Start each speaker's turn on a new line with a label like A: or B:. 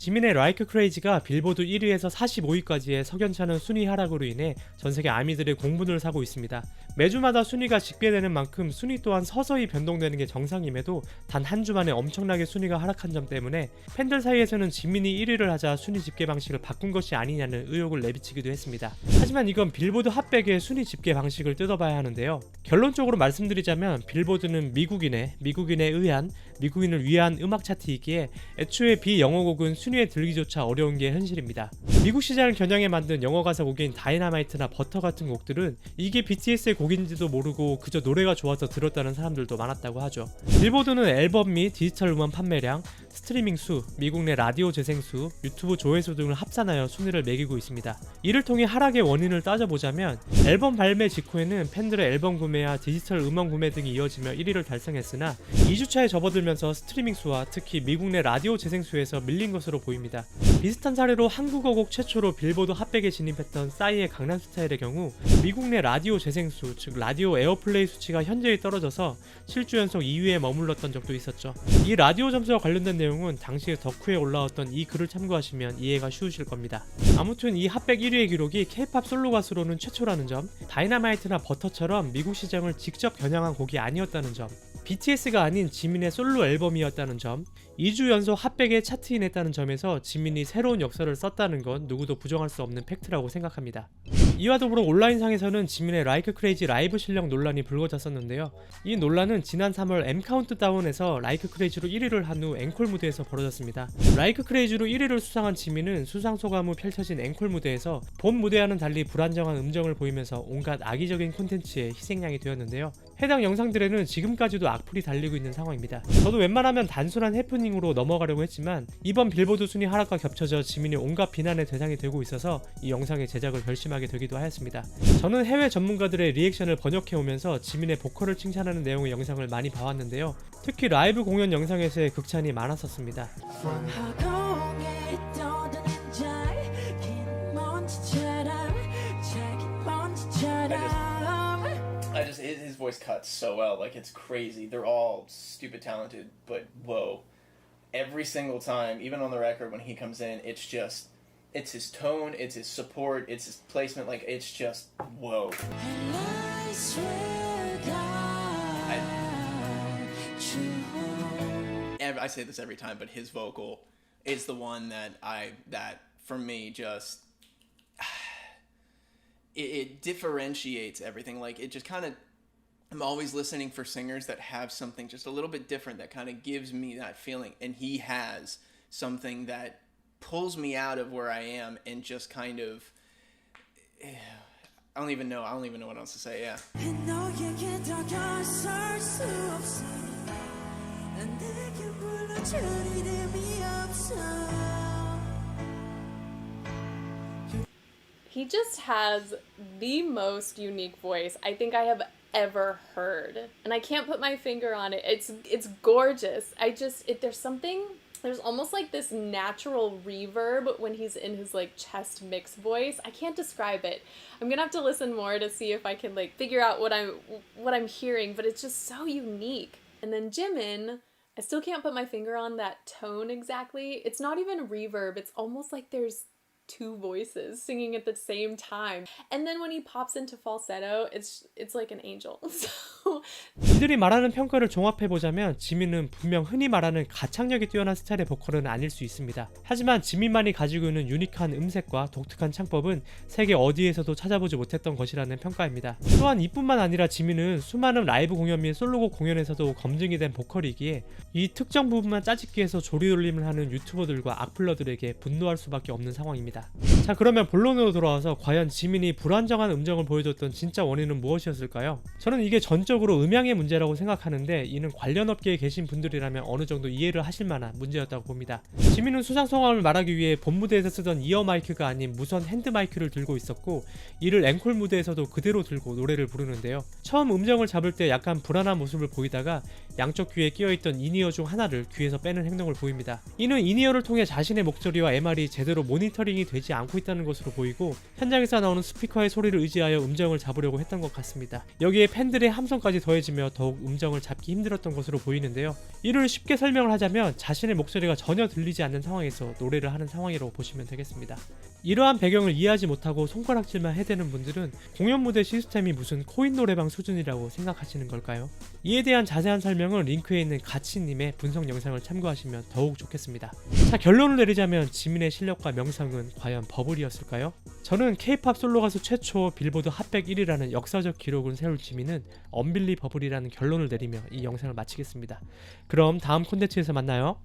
A: 지민의 라이크 크레이지가 빌보드 1위에서 45위까지의 석연찮은 순위 하락으로 인해 전 세계 아미들의 공분을 사고 있습니다. 매주마다 순위가 집계되는 만큼 순위 또한 서서히 변동되는 게 정상임에도 단 한 주 만에 엄청나게 순위가 하락한 점 때문에 팬들 사이에서는 지민이 1위를 하자 순위 집계 방식을 바꾼 것이 아니냐는 의혹을 내비치기도 했습니다. 하지만 이건 빌보드 핫백의 순위 집계 방식을 뜯어봐야 하는데요. 결론적으로 말씀드리자면 빌보드는 미국인의 미국인에 의한 미국인을 위한 음악 차트이기에 애초에 비영어곡은 순위에 들기조차 어려운 게 현실입니다. 미국 시장을 겨냥해 만든 영어 가사 곡인 다이나마이트나 버터 같은 곡들은 이게 BTS의 곡인지도 모르고 그저 노래가 좋아서 들었다는 사람들도 많았다고 하죠. 빌보드는 앨범 및 디지털 음원 판매량, 스트리밍 수, 미국 내 라디오 재생 수, 유튜브 조회수 등을 합산하여 순위를 매기고 있습니다. 이를 통해 하락의 원인을 따져보자면 앨범 발매 직후에는 팬들의 앨범 구매와 디지털 음원 구매 등이 이어지며 1위를 달성했으나 2주차에 접어들면서 스트리밍 수와 특히 미국 내 라디오 재생 수에서 밀린 것으로 보입니다. 비슷한 사례로 한국어 곡 최초로 빌보드 핫백에 진입했던 싸이의 강남스타일의 경우 미국 내 라디오 재생 수, 즉 라디오 에어플레이 수치가 현저히 떨어져서 7주 연속 2위에 머물렀던 적도 있었죠. 이 라디오 점수와 관련된 내용은 당시 덕후에 올라왔던 이 글을 참고하시면 이해가 쉬우실 겁니다. 아무튼 이 핫백 1위의 기록이 K-팝 솔로 가수로는 최초라는 점, 다이나마이트나 버터처럼 미국 시장을 직접 겨냥한 곡이 아니었다는 점, BTS가 아닌 지민의 솔로 앨범이었다는 점, 2주 연속 핫백에 차트인했다는 점에서 지민이 새로운 역사를 썼다는 건 누구도 부정할 수 없는 팩트라고 생각합니다. 이와 더불어 온라인상에서는 지민의 라이크 크레이지 라이브 실력 논란이 불거졌었는데요. 이 논란은 지난 3월 M 카운트다운에서 라이크 크레이지로 1위를 한 후 앵콜 무대에서 벌어졌습니다. 라이크 크레이지로 1위를 수상한 지민은 수상 소감 후 펼쳐진 앵콜 무대에서 본 무대와는 달리 불안정한 음정을 보이면서 온갖 악의적인 콘텐츠의 희생양이 되었는데요. 해당 영상들에는 지금까지도 악플이 달리고 있는 상황입니다. 저도 웬만하면 단순한 해프닝으로 넘어가려고 했지만 이번 빌보드 순위 하락과 겹쳐져 지민이 온갖 비난의 대상이 되고 있어서 이 영상의 제작을 결심하게 되기도 하였습니다. 저는 해외 전문가들의 리액션을 번역해 오면서 지민의 보컬을 칭찬하는 내용의 영상을 많이 봐왔는데요. 특히 라이브 공연 영상에서의 극찬이 많았었습니다.
B: I just his, his voice cuts so well, like it's crazy. They're all stupid talented, but whoa. Every single time, even on the record when he comes in, it's just it's his tone, it's his support, it's his placement, like it's just whoa.
C: I swear God
B: Ev- I say this every time, but his vocal is the one that I that for me just it, it differentiates everything. Like it just kind of I'm always listening for singers that have something just a little bit different that kind of gives me that feeling, and he has something that pulls me out of where I am and just kind of I don't even know. I don't even know what else to say. Yeah.
D: He just has the most unique voice I think I have ever heard. And I can't put my finger on it. It's it's gorgeous. I just it there's something there's almost like this natural reverb when he's in his like chest mix voice. I can't describe it. I'm going to have to listen more to see if I can like figure out what I'm what I'm hearing, but it's just so unique. And then Jimin, I still can't put my finger on that tone exactly. It's not even reverb. It's almost like there's two voices singing at the same time. And then when he pops into falsetto, it's it's like an angel. So
A: 이들이 말하는 평가를 종합해 보자면 지민은 분명 흔히 말하는 가창력이 뛰어난 스타일의 보컬은 아닐 수 있습니다. 하지만 지민만이 가지고 있는 유니크한 음색과 독특한 창법은 세계 어디에서도 찾아보지 못했던 것이라는 평가입니다. 또한 이뿐만 아니라 지민은 수많은 라이브 공연 및 솔로곡 공연에서도 검증이 된 보컬이기에 이 특정 부분만 짜집기 해서 조리돌림을 하는 유튜버들과 악플러들에게 분노할 수밖에 없는 상황입니다. 자 그러면 본론으로 돌아와서 과연 지민이 불안정한 음정을 보여줬던 진짜 원인은 무엇이었을까요? 저는 이게 전적으로 음향의 문제라고 생각하는데 이는 관련 업계에 계신 분들이라면 어느 정도 이해를 하실 만한 문제였다고 봅니다. 지민은 수상 소감을 말하기 위해 본 무대에서 쓰던 이어 마이크가 아닌 무선 핸드 마이크를 들고 있었고 이를 앵콜 무대에서도 그대로 들고 노래를 부르는데요. 처음 음정을 잡을 때 약간 불안한 모습을 보이다가 양쪽 귀에 끼어있던 이니어 중 하나를 귀에서 빼는 행동을 보입니다. 이는 이니어를 통해 자신의 목소리와 MR이 제대로 모니터링이 되지 않고 있다는 것으로 보이고 현장에서 나오는 스피커의 소리를 의지하여 음정을 잡으려고 했던 것 같습니다. 여기에 팬들의 함성까지 더해지며 더욱 음정을 잡기 힘들었던 것으로 보이는데요. 이를 쉽게 설명을 하자면 자신의 목소리가 전혀 들리지 않는 상황에서 노래를 하는 상황이라고 보시면 되겠습니다. 이러한 배경을 이해하지 못하고 손가락질만 해대는 분들은 공연 무대 시스템이 무슨 코인 노래방 수준이라고 생각하시는 걸까요? 이에 대한 자세한 설명은 링크에 있는 가치님의 분석 영상을 참고하시면 더욱 좋겠습니다. 자 결론을 내리자면 지민의 실력과 명성은 과연 버블이었을까요? 저는 K-팝 솔로 가수 최초 빌보드 핫백 1위라는 역사적 기록을 세울 지민은 언빌리 버블이라는 결론을 내리며 이 영상을 마치겠습니다. 그럼 다음 콘텐츠에서 만나요.